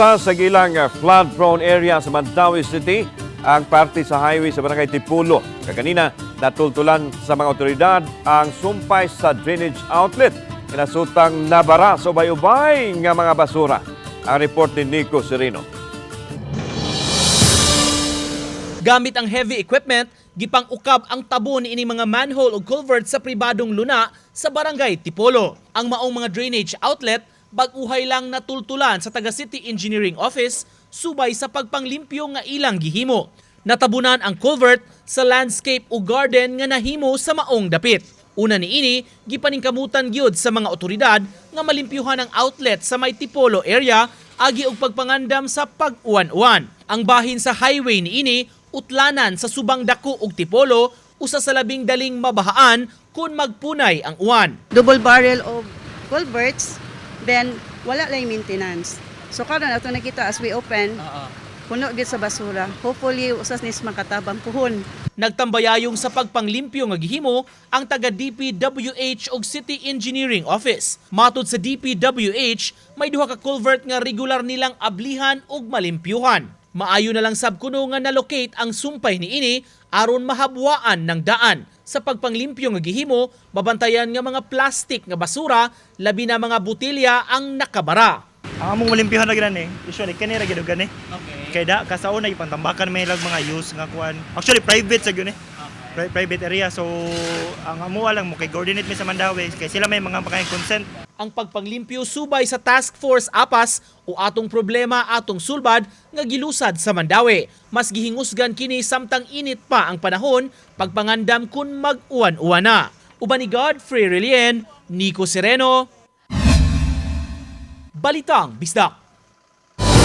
Usa sa gilang uh, flood-prone area sa Mandawi City ang parte sa highway sa Barangay Tipulo. Kaganina, natultulan sa mga otoridad ang sumpay sa drainage outlet. Kinasutang nabara sa ubay-ubay nga mga basura. Ang report ni Nico Sereno. Gamit ang heavy equipment, gipang ukab ang tabo ni ini mga manhole o culvert sa pribadong luna sa barangay Tipolo. Ang maong mga drainage outlet bag-uhay lang natultulan sa taga City Engineering Office subay sa pagpanglimpyo nga ilang gihimo. Natabunan ang culvert sa landscape o garden nga nahimo sa maong dapit. Una ni ini, gipaningkamutan gyud sa mga otoridad nga malimpyuhan ang outlet sa may Tipolo area agi og pagpangandam sa pag-uwan-uwan. Ang bahin sa highway ni ini utlanan sa subang dako ug Tipolo usa sa labing daling mabahaan kung magpunay ang uwan. double barrel of culverts, then wala lang yung maintenance. So karon ato nakita as we open, puno gid sa basura. Hopefully usas nis makatabang puhon. Nagtambayayong sa pagpanglimpyo nga gihimo ang taga DPWH ug City Engineering Office. Matud sa DPWH, may duha ka culvert nga regular nilang ablihan ug malimpyuhan. Maayo na lang sab kuno nga na-locate ang sumpay ni ini aron mahabwaan ng daan. Sa pagpanglimpyo nga gihimo, babantayan nga mga plastic nga basura, labi na mga butilya ang nakabara. Ang among malimpihan na gani, usually kani ra gid gani. Kay da kasaon na ipantambakan may lag mga use nga kuan. Actually private sa gyud eh. Pri- private area so ang amo lang mo kay coordinate mi sa Mandawi kay sila may mga pagkain consent. Ang pagpanglimpyo subay sa Task Force APAS o atong problema atong sulbad nga gilusad sa Mandawi. Mas gihingusgan kini samtang init pa ang panahon pagpangandam kun mag-uwan-uwan na. Uban ni Godfrey Relien, Nico Sereno, Balitang Bisdak.